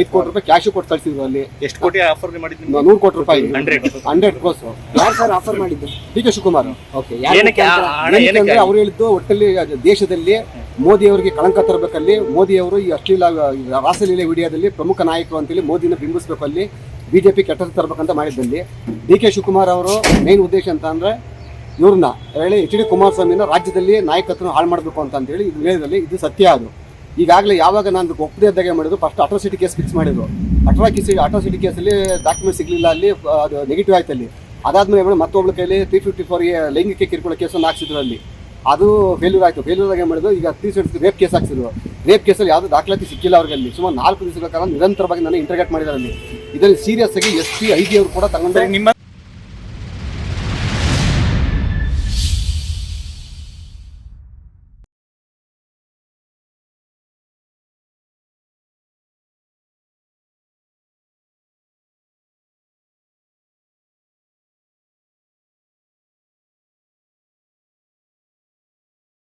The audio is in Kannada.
ಐದು ಕೋಟಿ ರೂಪಾಯಿ ಕ್ಯಾಶು ಕೊಟ್ಟು ಕಳಿಸಿದ್ರು ಅಲ್ಲಿ. ಎಷ್ಟು ಕೋಟಿ ಆಫರ್ ಮಾಡಿದ್ವಿ ನೂರು ಕೋಟಿ ರೂಪಾಯಿ. ಹಂಡ್ರೆಡ್. ಹಂಡ್ರೆಡ್ ಕ್ರೋಸ್ ಯಾರು ಸರ್ ಆಫರ್ ಮಾಡಿದ್ದು? D K Shivakumar. ಓಕೆ. ಅಂದ್ರೆ ಅವ್ರು ಹೇಳಿದ್ದು ಒಟ್ಟಲ್ಲಿ ದೇಶದಲ್ಲಿ ಮೋದಿ ಅವರಿಗೆ ಕಳಂಕ ತರಬೇಕಲ್ಲಿ ಮೋದಿ ಅವರು ಈ ಅಶ್ಲೀಲ ರಾಸಲೀಲೆ ವಿಡಿಯೋದಲ್ಲಿ ಪ್ರಮುಖ ನಾಯಕ ಅಂತೇಳಿ ಮೋದಿನ ಬಿಂಬಿಸಬೇಕು ಅಲ್ಲಿ ಬಿಜೆಪಿ ಕೆಟ್ಟ ಹೆಸರು ತರಬೇಕಂತ ಮಾಡಿದ್ದಲ್ಲಿ. ಡಿ ಕೆ ಶಿವಕುಮಾರ್ ಅವರು ಮೇನ್ ಉದ್ದೇಶ ಅಂತ ಅಂದ್ರೆ ಇವ್ರನ್ನ ಹೇಳಿ ಎಚ್ ಡಿ ಕುಮಾರಸ್ವಾಮಿನ ರಾಜ್ಯದಲ್ಲಿ ನಾಯಕತ್ವ ಹಾಳು ಮಾಡಬೇಕು ಅಂತ ಅಂತೇಳಿ ಇದು ಹೇಳಿದಲ್ಲಿ ಇದು ಸತ್ಯ ಅದು. ಈಗಾಗಲೇ ಯಾವಾಗ ನಾನು ಒಪ್ಪದೇ ಇದ್ದಾಗೆ ಮಾಡಿದ್ರು ಫಸ್ಟ್ ಅಟ್ರಾಸಿಟಿ ಕೇಸ್ ಫಿಕ್ಸ್ ಮಾಡಿದ್ರು. ಅಟ್ರಾಕಿಸಿ ಅಟ್ರಾಸಿಟಿ ಕೇಸಲ್ಲಿ ಡಾಕ್ಯುಮೆಂಟ್ ಸಿಗಲಿಲ್ಲ ಅಲ್ಲಿ, ಅದು ನೆಗೆಟಿವ್ ಆಯ್ತು ಅಲ್ಲಿ. ಅದಾದ್ಮೇಲೆ ಮತ್ತೆ ಮತ್ತೊಬ್ಬಳ ಕೈಲಿ ತ್ರೀ ಫಿಫ್ಟಿ ಫೋರ್ಗೆ ಲೈಂಗಿಕ ಕಿರುಕುಳ ಕೇಸನ್ನು ಹಾಕ್ಸಿದ್ರು ಅಲ್ಲಿ. ಅದು ಫೇಲ್ಯೂರ್ ಆಯಿತು. ಫೇಲ್ಯೂರ್ ಆಗಿ ಮಾಡಿದ್ರು? ಈಗ ತ್ರೀ ಸೆವೆಂಟಿ ರೇಪ್ ಕೇಸ್ ಹಾಕ್ಸಿದ್ರು. ರೇಪ್ ಕೇಸಲ್ಲಿ ಯಾವುದೂ ದಾಖಲಾತಿ ಸಿಕ್ಕಿಲ್ಲ ಅವ್ರಿಗೆ ಅಲ್ಲಿ. ಸುಮಾರು ನಾಲ್ಕು ದಿವಸಗಳ ಕಾಲ ನಿರಂತರವಾಗಿ ನಾನು ಇಂಟರ್ಗೇಟ್ ಮಾಡಿದ್ದಾರೆ ಅಲ್ಲಿ. ಇದರಲ್ಲಿ ಸೀರಿಯಸ್ ಆಗಿ ಎಸ್ ಪಿ ಐ ಜಿ ಅವರು ಕೂಡ ತಗೊಂಡು ನಿಮ್ಮ